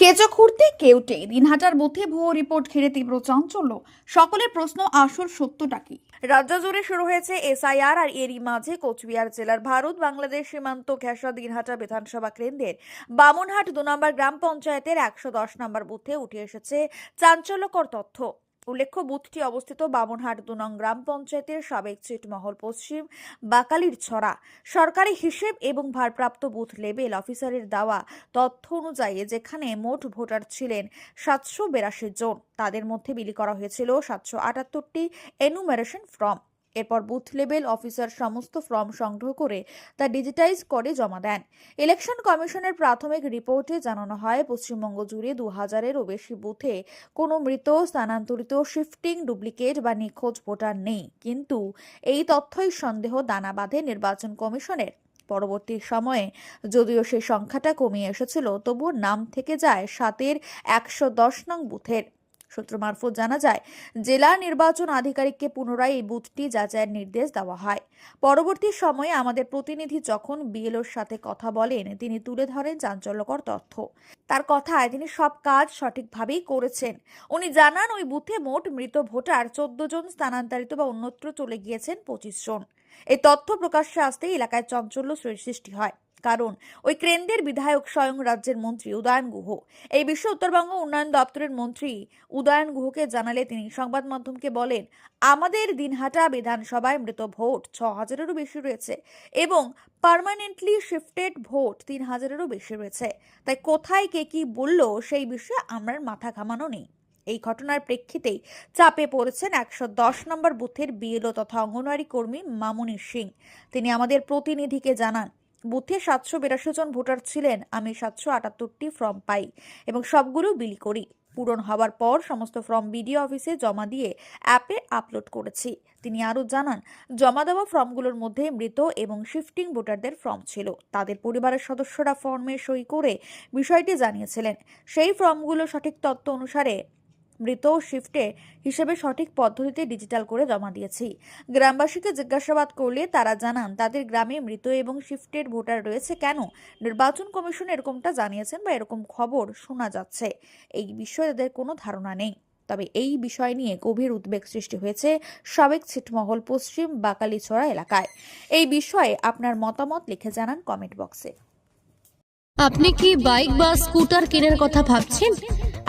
কেঁচো খুঁড়তে কেউটে দিনহাটার বুথে ভুয়ো রিপোর্ট ঘিরে তীব্র চাঞ্চল্য। সকলের প্রশ্ন, আসল সত্যটা কি? রাজ্য জুড়ে শুরু হয়েছে এসআইআর আর এরই মাঝে কোচবিহার জেলার ভারত, বাংলাদেশ সীমান্ত, ঘেঁষা, দিনহাটা বিধানসভা কেন্দ্রের বামুনহাট দু নম্বর গ্রাম পঞ্চায়েতের একশো দশ নম্বর বুথে উঠে এসেছে চাঞ্চল্যকর তথ্য। উল্লেখ্য, বুথটি অবস্থিত বামনহাট দু নং গ্রাম পঞ্চায়েতের সাবেক চিটমহল পশ্চিম বাকালির ছড়া। সরকারি হিসেব এবং ভারপ্রাপ্ত বুথ লেভেল অফিসারের দেওয়া তথ্য অনুযায়ী যেখানে মোট ভোটার ছিলেন সাতশো বিরাশি জন, তাদের মধ্যে বিলি করা হয়েছিল সাতশো আটাত্তরটি এনুমারেশন ফর্ম। এরপর বুথ লেভেল অফিসার সমস্ত ফর্ম সংগ্রহ করে তা ডিজিটাইজ করে জমা দেন। ইলেকশন কমিশনের প্রাথমিক রিপোর্টে জানানো হয়, পশ্চিমবঙ্গ জুড়ে দু হাজারেরও বেশি বুথে কোনো মৃত, স্থানান্তরিত শিফটিং ডুপ্লিকেট বা নিখোঁজ ভোটার নেই। কিন্তু এই তথ্যই সন্দেহ দানা বাঁধে নির্বাচন কমিশনের। পরবর্তী সময়ে যদিও সেই সংখ্যাটা কমিয়ে এসেছিল, তবুও নাম থেকে যায় সাতের একশো দশ নং বুথের সূত্র মারফত জানা যায়, জেলা নির্বাচন আধিকারিককে পুনরায় এই বুথটি যাচাইয়ের নির্দেশ দেওয়া হয়। পরবর্তী সময়ে আমাদের প্রতিনিধি যখন বিএলওর সাথে কথা বলেন, তিনি তুলে ধরেন চাঞ্চল্যকর তথ্য। তার কথায় তিনি সব কাজ সঠিকভাবেই করেছেন। উনি জানান, ওই বুথে মোট মৃত ভোটার চোদ্দ জন স্থানান্তরিত বা অন্যত্র চলে গিয়েছেন পঁচিশ জন। এই তথ্য প্রকাশ্যে আসতেই এলাকায় চাঞ্চল্য সৃষ্টি হয়। কারণ, ওই কেন্দ্রের বিধায়ক স্বয়ং রাজ্যের মন্ত্রী উদয়ন গুহ। এই বিষয়ে উত্তরবঙ্গ উন্নয়ন দপ্তরের মন্ত্রী উদয়ন গুহকে জানালে তিনি সংবাদ মাধ্যমকে বলেন, আমাদের দিনহাটা বিধানসভায় মৃত ভোট ছ হাজারেরও বেশি রয়েছে এবং পার্মানেন্টলি শিফটেড ভোট তিন হাজারেরও বেশি রয়েছে। তাই কোথায় কে কি বলল সেই বিষয়ে আমার মাথা ঘামানো নেই। এই ঘটনার প্রেক্ষিতেই চাপে পড়েছেন একশো দশ নম্বর বুথের বিএলও তথা অঙ্গনওয়াড়ি কর্মী মামুনি সিং। তিনি আমাদের প্রতিনিধিকে জানান বুথে সাতশো বিরাশি জন ভোটার ছিলেন, আমি সাতশো আটাত্তরটি ফর্ম পাই এবং সবগুলো বিলি করি। পূরণ হওয়ার পর সমস্ত ফর্ম বিডিও অফিসে জমা দিয়ে অ্যাপে আপলোড করেছি। তিনি আরও জানান, জমা দেওয়া ফর্মগুলোর মধ্যে মৃত এবং শিফটিং ভোটারদের ফর্ম ছিল। তাদের পরিবারের সদস্যরা ফর্মে সই করে বিষয়টি জানিয়েছিলেন। সেই ফর্মগুলো সঠিক তথ্য অনুসারে মৃত শিফটে হিসেবে সঠিক পদ্ধতিতে ডিজিটাল করে জমা দিয়েছি। গ্রামবাসীকে জিজ্ঞাসাবাদ করলে তারা জানান, তাদের গ্রামে মৃত এবং শিফটের ভোটার রয়েছে কেন? নির্বাচন কমিশন এরকমটা জানিয়েছেন বা এরকম খবর শোনা যাচ্ছে। এই বিষয়ে তাদের কোনো ধারণা নেই। তবে এই বিষয় নিয়ে গভীর উদ্বেগ সৃষ্টি হয়েছে সাবেক ছিটমহল পশ্চিম বাকালিছড়া এলাকায়। এই বিষয়ে আপনার মতামত লিখে জানান কমেন্ট বক্সে। আপনি কি বাইক বা স্কুটার কেনার কথা ভাবছেন?